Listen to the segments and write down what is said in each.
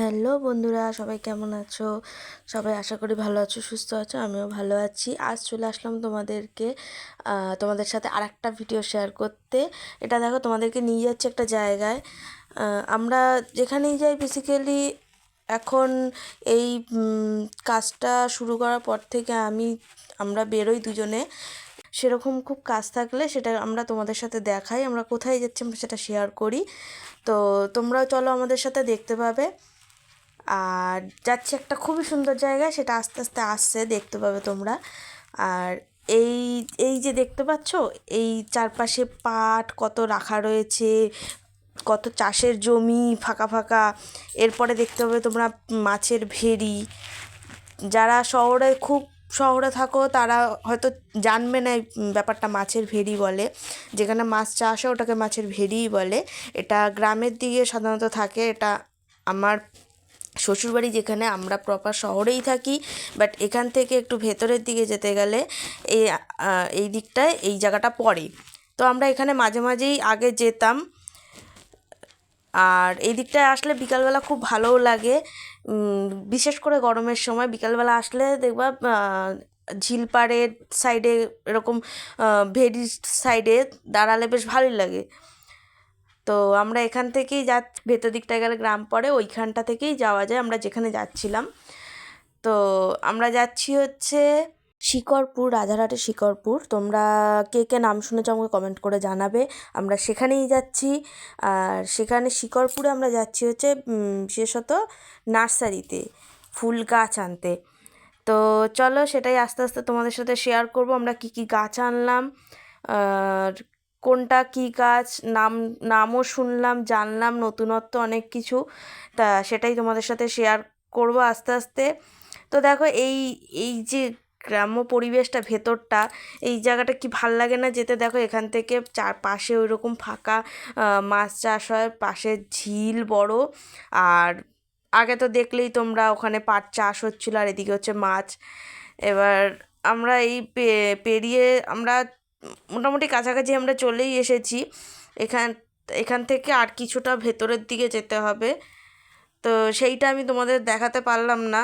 Hello বন্ধুরা, সবাই কেমন আছো? সবাই আশা করি ভালো আছো, সুস্থ আছো, আমিও ভালো আছি। আজ চলে আসলাম তোমাদেরকে তোমাদের সাথে আর একটা ভিডিও শেয়ার করতে। এটা দেখো, তোমাদেরকে নিয়ে যাচ্ছে একটা জায়গায়। আমরা যেখানেই যাই বেসিক্যালি এখন এই কাজটা শুরু করার পর থেকে আমি, আমরা বেরোই দুজনে। সেরকম খুব কাজ থাকলে সেটা আমরা তোমাদের সাথে দেখাই, আমরা কোথায় যাচ্ছি সেটা শেয়ার করি। তো তোমরাও চলো আমাদের সাথে দেখতে পাবে। আর যাচ্ছে একটা খুবই সুন্দর জায়গা, সেটা আস্তে আস্তে আসছে, দেখতে পাবে তোমরা। আর এই এই যে দেখতে পাচ্ছ, এই চারপাশে পাট কত রাখা রয়েছে, কত চাষের জমি ফাঁকা ফাঁকা। এরপরে দেখতে পাবে তোমরা মাছের ভেড়ি। যারা শহরে, খুব শহরে থাকো, তারা হয়তো জানবে না ব্যাপারটা মাছের ভেড়ি বলে। যেখানে মাছ চাষ হয়, ওটাকে মাছের ভেড়িই বলে। এটা গ্রামের দিকে সাধারণত থাকে, এটা আমার শ্বশুরবাড়ি যেখানে আমরা প্রপার শহরেই থাকি বাট এখান থেকে একটু ভেতরের দিকে যেতে গেলে এই এই দিকটায় এই জায়গাটা পড়ে। তো আমরা এখানে মাঝে মাঝেই আগে যেতাম। আর এই দিকটায় আসলে বিকালবেলা খুব ভালোও লাগে। বিশেষ করে গরমের সময় বিকালবেলা আসলে দেখবা আহ, ঝিলপাড়ের সাইডে এরকম ভেড়ির সাইডে দাঁড়ালে বেশ ভালোই লাগে। তো আমরা এখান থেকেই যা, ভেতর দিকটায় গেলে গ্রাম পড়ে ওইখানটা থেকেই যাওয়া যায়, আমরা যেখানে যাচ্ছিলাম। তো আমরা যাচ্ছি হচ্ছে শিকরপুর রাজারহাটের শিকরপুর তোমরা কে কে নাম শুনেছো আমাকে কমেন্ট করে জানাবে। আমরা সেখানেই যাচ্ছি। আর সেখানে শিকরপুরে আমরা যাচ্ছি হচ্ছে বিশেষত নার্সারিতে ফুল গাছ আনতে। তো চলো সেটাই আস্তে আস্তে তোমাদের সাথে শেয়ার করব, আমরা কি কি গাছ আনলাম। আর কোনটা কি গাছ, নাম, নামও শুনলাম, জানলাম, নতুনত্ব অনেক কিছু। তা সেটাই তোমাদের সাথে শেয়ার করব আস্তে আস্তে। তো দেখো এই এই যে গ্রাম্য পরিবেশটা, ভেতরটা, এই জায়গাটা কি ভালো লাগে না যেতে? দেখো এখান থেকে চারপাশে ওই রকম ফাঁকা মাছ চাষ হয়, পাশে ঝিল বড়। আর আগে তো দেখলেই তোমরা ওখানে পাট চাষ হচ্ছিল, আর এদিকে হচ্ছে মাছ। এবার আমরা এই পেরিয়ে আমরা মোটামুটি কাছাকাছি আমরা চলেই এসেছি। এখান এখান থেকে আর কিছুটা ভেতরের দিকে যেতে হবে। তো সেইটা আমি তোমাদের দেখাতে পারলাম না।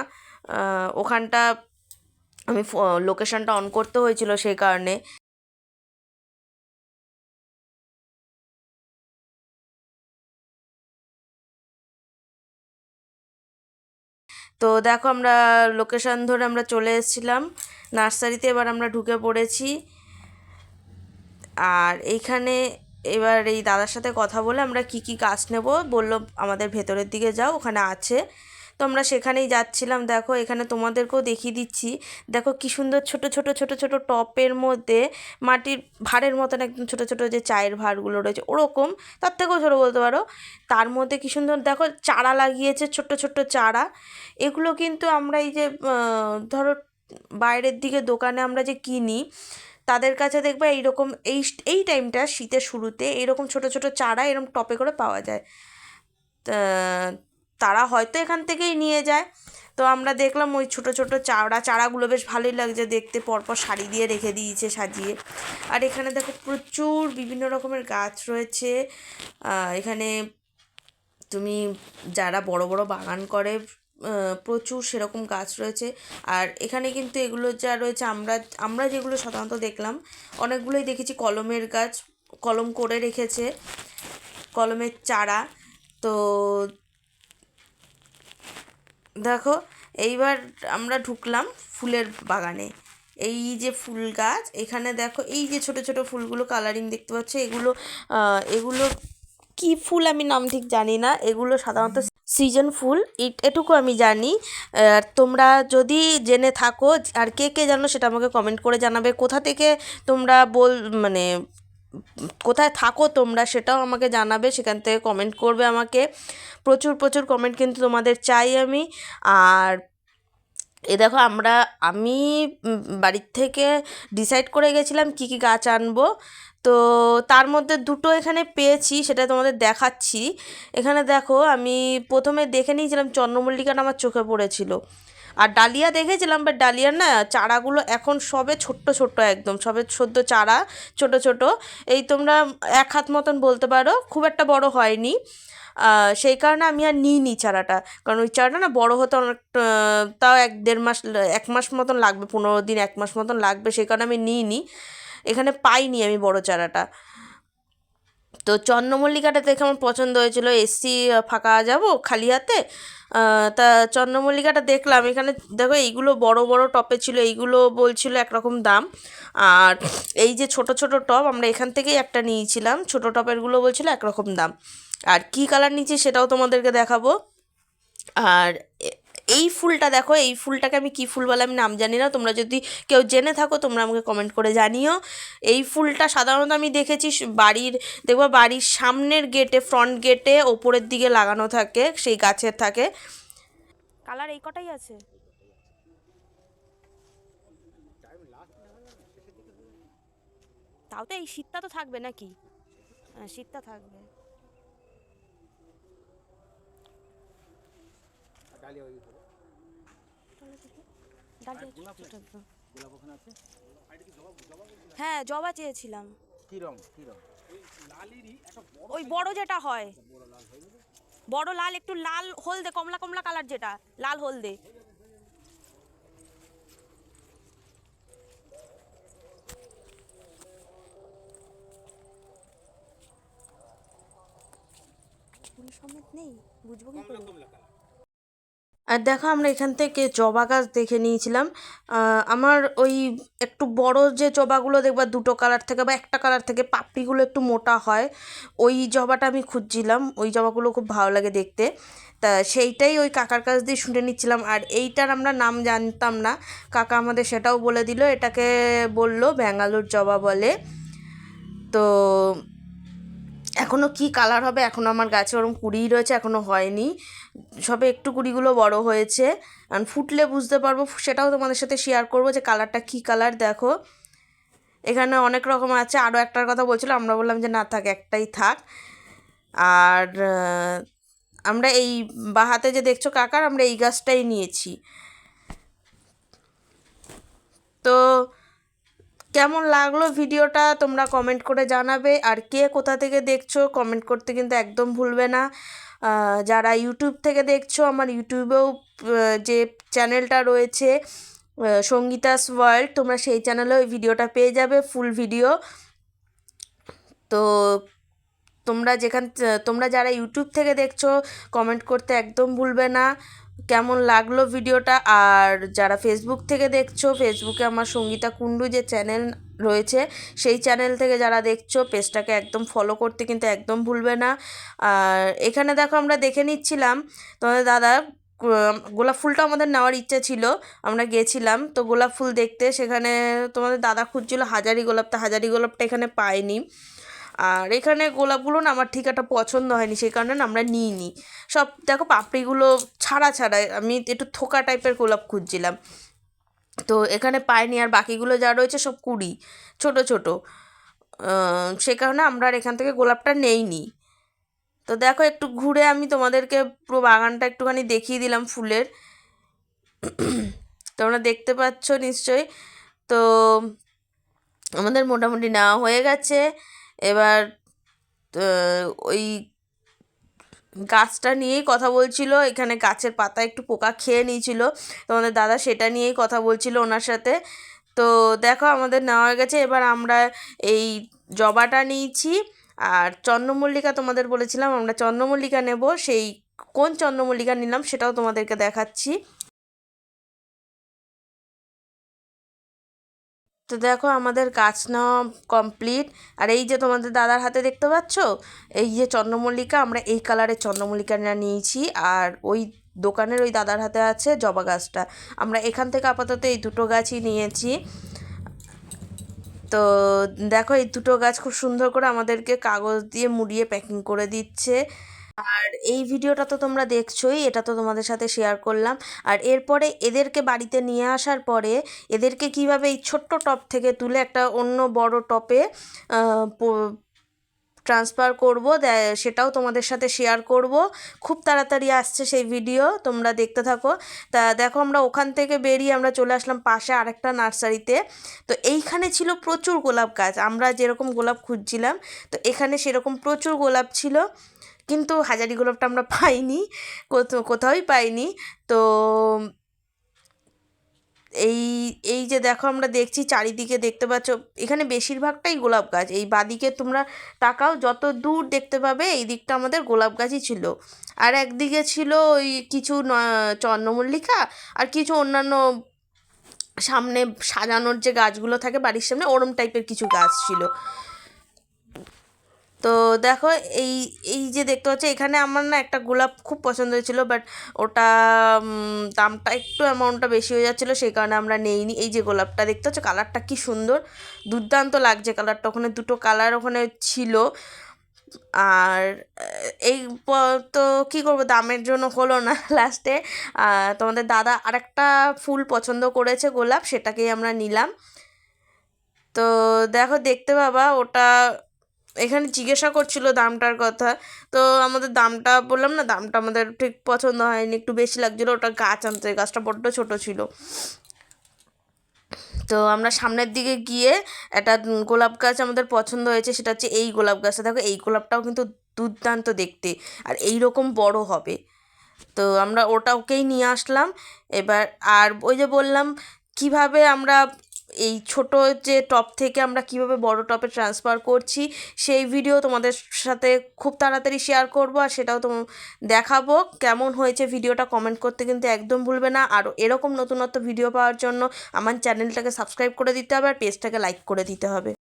ওখানটা আমি লোকেশনটা অন করতে হয়েছিল সেই কারণে। তো দেখো আমরা লোকেশন ধরে আমরা চলে এসেছিলাম। নার্সারিতে এবার আমরা ঢুকে পড়েছি। আর এইখানে এবার এই দাদার সাথে কথা বলে আমরা কি কি গাছ নেব বলল, আমাদের ভেতরের দিকে যাও, ওখানে আছে। তো আমরা সেখানেই যাচ্ছিলাম। দেখো, এখানে তোমাদেরকেও দেখিয়ে দিচ্ছি। দেখো কি সুন্দর ছোট ছোট ছোট ছোট টপের মধ্যে মাটির ভাঁড়ের মতন একদম ছোট ছোট যে চায়ের ভাঁড়গুলো রয়েছে, ওরকম। তার থেকেও ছোটো বলতে পারো। তার মধ্যে কি সুন্দর, দেখো চারা লাগিয়েছে ছোট্ট ছোট্ট চারা। এগুলো কিন্তু আমরা এই যে ধরো বাইরের দিকে দোকানে আমরা যে কিনি তাদের কাছে দেখবে এইরকম এই এই টাইমটা শীতের শুরুতে এরকম ছোট ছোট চারা এরকম টপে করে পাওয়া যায়। তারা হয়তো এখান থেকেই নিয়ে যায়। তো আমরা দেখলাম ওই ছোট ছোট চারা, চারাগুলো বেশ ভালোই লাগছে দেখতে। পরপর সারি দিয়ে রেখে দিয়েছে সাজিয়ে। আর এখানে দেখো প্রচুর বিভিন্ন রকমের গাছ রয়েছে। এখানে তুমি যারা বড় বড় বাগান করে প্রচুর সেরকম গাছ রয়েছে। আর এখানে কিন্তু এগুলো যা রয়েছে, আমরা আমরা যেগুলো সাধারণত দেখলাম, অনেকগুলোই দেখেছি কলমের গাছ, কলম করে রেখেছে, কলমের চারা। তো দেখো, এইবার আমরা ঢুকলাম ফুলের বাগানে। এই যে ফুল গাছ, এখানে দেখো, এই যে ছোট ছোট ফুলগুলো কালারিং দেখতে পাচ্ছ, এগুলো এগুলো কি ফুল আমি নাম ঠিক জানি না, এগুলো সাধারণত সিজন ফুল এ- এটুকু আমি জানি। আর তোমরা যদি জেনে থাকো আর কে কে জানো সেটা আমাকে কমেন্ট করে জানাবে। কোথা থেকে তোমরা বল মানে কোথায় থাকো তোমরা সেটাও আমাকে জানাবে, সেখান থেকে কমেন্ট করবে আমাকে। প্রচুর প্রচুর কমেন্ট কিন্তু তোমাদের চাই আমি। আর এ দেখো, আমরা, আমি বাড়ির থেকে ডিসাইড করে গেছিলাম কী কী গাছ আনব। তো তার মধ্যে দুটো এখানে পেয়েছি, সেটা তোমাদের দেখাচ্ছি। এখানে দেখো, আমি প্রথমে দেখে নিয়েছিলাম চন্দ্রমল্লিকাটা আমার চোখে পড়েছিল। আর ডালিয়া দেখেছিলাম বাট ডালিয়ার না চারাগুলো এখন সবে ছোট্ট ছোট্ট একদম, সবে সদ্য চারা, ছোট ছোট। এই তোমরা এক হাত মতন বলতে পারো, খুব একটা বড় হয়নি। সেই কারণে আমি আর নিইনি চারাটা, কারণ ওই চারাটা না বড় হতে অনেক তাও এক দেড় মাস, এক মাস মতন লাগবে, পনেরো দিন, এক মাস মতন লাগবে, সেই কারণে আমি নিইনি। এখানে পাইনি আমি বড় চারাটা। তো চন্দ্রমল্লিকাটা দেখে আমার পছন্দ হয়েছিল। এসি ফাঁকা যাব, খালি হাতে। তা চন্দ্রমল্লিকাটা দেখলাম। এখানে দেখো এইগুলো বড় বড় টপে ছিল, এইগুলো বলছিল একরকম দাম। আর এই যে ছোট ছোট টপ আমরা এখান থেকেই একটা নিয়েছিলাম। ছোট টপেরগুলো বলছিল একরকম দাম। আর কী কালার নিয়েছি সেটাও তোমাদেরকে দেখাবো। আর এই ফুলটা দেখো এই ফুলটাকে আমি কী ফুল বলে আমি নাম জানি না। তোমরা যদি কেউ জেনে থাকো তোমরা আমাকে কমেন্ট করে জানিও। এই ফুলটা সাধারণত আমি দেখেছি বাড়ির দেখব বাড়ির সামনের গেটে ফ্রন্ট গেটে ওপরের দিকে লাগানো থাকে সেই গাছের থাকে। কালার এই কটাই আছে? তাও তো এই শীতটা তো থাকবে নাকি? হ্যাঁ শীতটা থাকবে। ডালিয়া। হ্যাঁ জবা চেয়েছিলাম। কি রং? কি রং? ওই বড় যেটা হয়। বড় লাল একটু লাল হলদে কমলা কমলা কালার যেটা লাল হলদে। সমেত নেই বুঝব কি করে আর দেখো আমরা এখান থেকে জবা গাছ দেখে নিয়েছিলাম। আমার ওই একটু বড় যে জবাগুলো দেখবা দুটো কালার থেকে বা একটা কালার থেকে পাপড়িগুলো একটু মোটা হয়, ওই জবাটা আমি খুঁজছিলাম। ওই জবাগুলো খুব ভালো লাগে দেখতে। তা সেইটাই ওই কাকার কাছ দিয়ে শুনে নিচ্ছিলাম। আর এইটার আমরা নাম জানতাম না। কাকা আমাদের সেটাও বলে দিল, এটাকে বলল ব্যাঙ্গালোর জবা বলে। তো এখনও কি কালার হবে? এখনও আমার গাছে ওরকম কুড়িই রয়েছে এখনও হয়নি। সবে একটু কুড়িগুলো বড় হয়েছে। আর ফুটলে বুঝতে পারব, সেটাও তোমাদের সাথে শেয়ার করব যে কালারটা কি কালার দেখো। এখানে অনেক রকম আছে আরও একটার কথা বলছিল আমরা বললাম যে না থাক, একটাই থাক। আর আমরা এই বাহাতে যে দেখছ কাকার, আমরা এই গাছটাই নিয়েছি। তো কেমন লাগল ভিডিওটা তোমরা কমেন্ট করে জানাবে। আর কে কোথা থেকে দেখছ কমেন্ট করতে কিন্তু একদম ভুলবে না। যারা ইউটিউব থেকে দেখছ, আমার ইউটিউবেও যে চ্যানেলটা রয়েছে সঙ্গীতাস ওয়ার্ল্ড তোমরা সেই চ্যানেলে ওই ভিডিওটা পেয়ে যাবে ফুল ভিডিও তো তোমরা যেখান তোমরা যারা ইউটিউব থেকে দেখছ কমেন্ট করতে একদম ভুলবে না। কেমন লাগল ভিডিওটা? আর যারা ফেসবুক থেকে দেখছ ফেসবুকে আমার সঙ্গীতা কুণ্ডু যে চ্যানেল রয়েছে, সেই চ্যানেল থেকে যারা দেখছ পেজটাকে একদম ফলো করতে কিন্তু একদম ভুলবে না। আর এখানে দেখো আমরা দেখে নিচ্ছিলাম, তোমাদের দাদা গোলাপ ফুলটা আমাদের নেওয়ার ইচ্ছা ছিল, আমরা গেছিলাম। তো গোলাপ ফুল দেখতে সেখানে তোমাদের দাদা খুঁজছিল হাজারি গোলাপটা হাজারি গোলাপটা এখানে পাইনি। আর এখানে গোলাপগুলো না আমার ঠিক একটা পছন্দ হয়নি, সেই কারণে না আমরা নিইনি। সব দেখো পাপড়িগুলো ছাড়া ছাড়া, আমি একটু থোকা টাইপের গোলাপ খুঁজছিলাম। তো এখানে পাইনি আর বাকিগুলো যা রয়েছে সব কুড়ি, ছোট ছোট। সে কারণে আমরা আর এখান থেকে গোলাপটা নেইনি। তো দেখো একটু ঘুরে আমি তোমাদেরকে পুরো বাগানটা একটুখানি দেখিয়ে দিলাম ফুলের। তোমরা দেখতে পাচ্ছ নিশ্চয়ই। তো আমাদের মোটামুটি নেওয়া হয়ে গেছে। এবার ওই গাছটা নিয়েই কথা বলছিল। এখানে গাছের পাতা একটু পোকা খেয়ে নিয়েছিল। তোমাদের দাদা সেটা নিয়েই কথা বলছিল ওনার সাথে। তো দেখো, আমাদের নেওয়া হয়ে গেছে। এবার আমরা এই জবাটা নিয়েছি। আর চন্দ্রমল্লিকা তোমাদের বলেছিলাম, আমরা চন্দ্রমল্লিকা নেব। সেই কোন চন্দ্রমল্লিকা নিলাম সেটাও তোমাদেরকে দেখাচ্ছি। তো দেখো আমাদের গাছ নেওয়া কমপ্লিট আর এই যে তোমাদের দাদার হাতে দেখতে পাচ্ছ, এই যে চন্দ্রমল্লিকা, আমরা এই কালারের চন্দ্রমল্লিকাটা নিয়েছি। আর ওই দোকানের ওই দাদার হাতে আছে জবা গাছটা। আমরা এখান থেকে আপাতত এই দুটো গাছই নিয়েছি। তো দেখো এই দুটো গাছ খুব সুন্দর করে আমাদেরকে কাগজ দিয়ে মুড়িয়ে প্যাকিং করে দিচ্ছে। আর এই ভিডিওটা তো তোমরা দেখছোই, এটা তো তোমাদের সাথে শেয়ার করলাম। আর এরপরে এদেরকে বাড়িতে নিয়ে আসার পরে এদেরকে কীভাবে এই ছোট্ট টপ থেকে তুলে একটা অন্য বড় টপে ট্রান্সফার করব সেটাও তোমাদের সাথে শেয়ার করব। খুব তাড়াতাড়ি আসছে সেই ভিডিও তোমরা দেখতে থাকো। তা দেখো আমরা ওখান থেকে বেরিয়ে আমরা চলে আসলাম পাশে আরেকটা নার্সারিতে। তো এইখানে ছিল প্রচুর গোলাপ গাছ, আমরা যেরকম গোলাপ খুঁজছিলাম, তো এখানে সেরকম প্রচুর গোলাপ ছিল। কিন্তু হাজারি গোলাপটা আমরা পাইনি, কোথাও, কোথাওই পাইনি। তো এই এই যে দেখো আমরা দেখছি চারিদিকে দেখতে পাচ্ছ, এখানে বেশিরভাগটাই গোলাপ গাছ। এই বাদিকে তোমরা তাকাও, যত দূর দেখতে পাবে এই দিকটা আমাদের গোলাপ গাছই ছিল। আর একদিকে ছিল ওই কিছু চন্দ্রমল্লিকা আর কিছু অন্যান্য সামনে সাজানোর যে গাছগুলো থাকে বাড়ির সামনে, ওরম টাইপের কিছু গাছ ছিল। তো দেখো, এই এই যে দেখতে পাচ্ছ, এখানে আমার না একটা গোলাপ খুব পছন্দ হয়েছিল বাট ওটা দামটা একটু অ্যামাউন্টটা বেশি হয়ে যাচ্ছিল, সেই কারণে আমরা নেইনি। এই যে গোলাপটা দেখতে পাচ্ছ, কালারটা কি সুন্দর। দুর্দান্ত লাগছে কালারটা, ওখানে দুটো কালার ওখানে ছিল। আর, এই তো কী করব, দামের জন্য হলো না লাস্টে তোমাদের দাদা আরেকটা ফুল পছন্দ করেছে গোলাপ, সেটাকেই আমরা নিলাম। তো দেখো, দেখতে পাবা, ওটা এখানে জিজ্ঞাসা করছিল দামটার কথা। তো আমাদের দামটা বললাম না, দামটা আমাদের ঠিক পছন্দ হয়নি, একটু বেশি লাগছিল। ওটা গাছ আনতে গাছটা বড্ড ছোট ছিল। তো আমরা সামনের দিকে গিয়ে একটা গোলাপ গাছ আমাদের পছন্দ হয়েছে, সেটা হচ্ছে এই গোলাপ গাছটা। দেখো, এই গোলাপটাও কিন্তু দুর্দান্ত দেখতে, আর এই রকম বড় হবে। তো আমরা ওটা ওকেই নিয়ে আসলাম। এবার, আর ওই যে বললাম, কীভাবে আমরা এই ছোট যে টপ থেকে আমরা কীভাবে বড় টপে ট্রান্সফার করছি, সেই ভিডিও তোমাদের সাথে খুব তাড়াতাড়ি শেয়ার করব আর সেটাও তো দেখাবো। কেমন হয়েছে ভিডিওটা কমেন্ট করতে কিন্তু একদম ভুলবে না। আর এরকম নতুনত্ব ভিডিও পাওয়ার জন্য আমার চ্যানেলটাকে সাবস্ক্রাইব করে দিতে হবে আর পেজটাকে লাইক করে দিতে হবে।